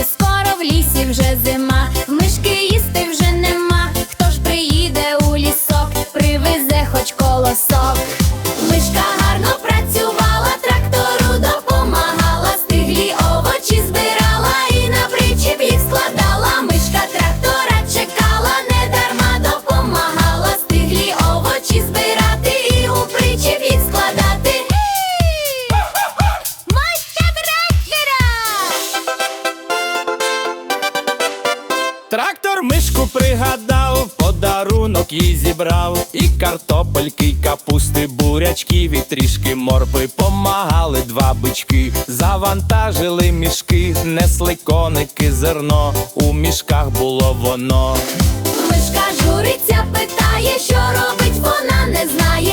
It's Discord Мишку пригадав, подарунок їй зібрав, і картопельки, і капусти, бурячки, вітрішки, моркви помагали два бички, завантажили мішки, несли коники, зерно, у мішках було воно. Мишка журиться, питає, що робить, вона не знає.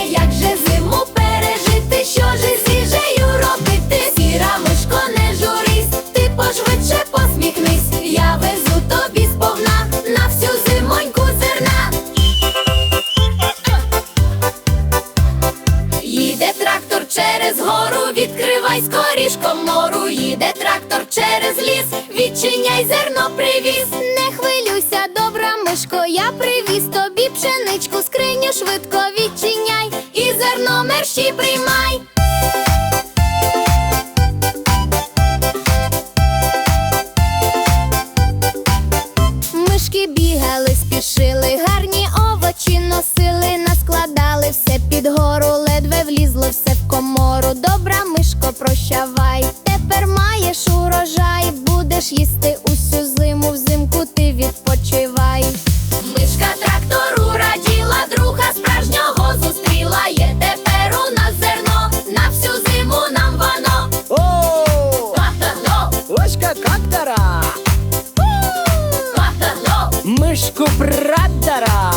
Відкривай скоріш комору. Їде трактор через ліс, відчиняй зерно привіз. Не хвилюйся, добра мишко, я привіз тобі пшеничку, скриню швидко відчиняй і зерно мерщі приймай. Мишки бігали, спішили, прощавай, тепер маєш урожай, будеш їсти усю зиму, взимку ти відпочивай. Мишка трактору раділа, друга справжнього зустріла, є тепер у нас зерно, на всю зиму нам воно. О! Ха-ха-го! Ложка! Мишку прадара!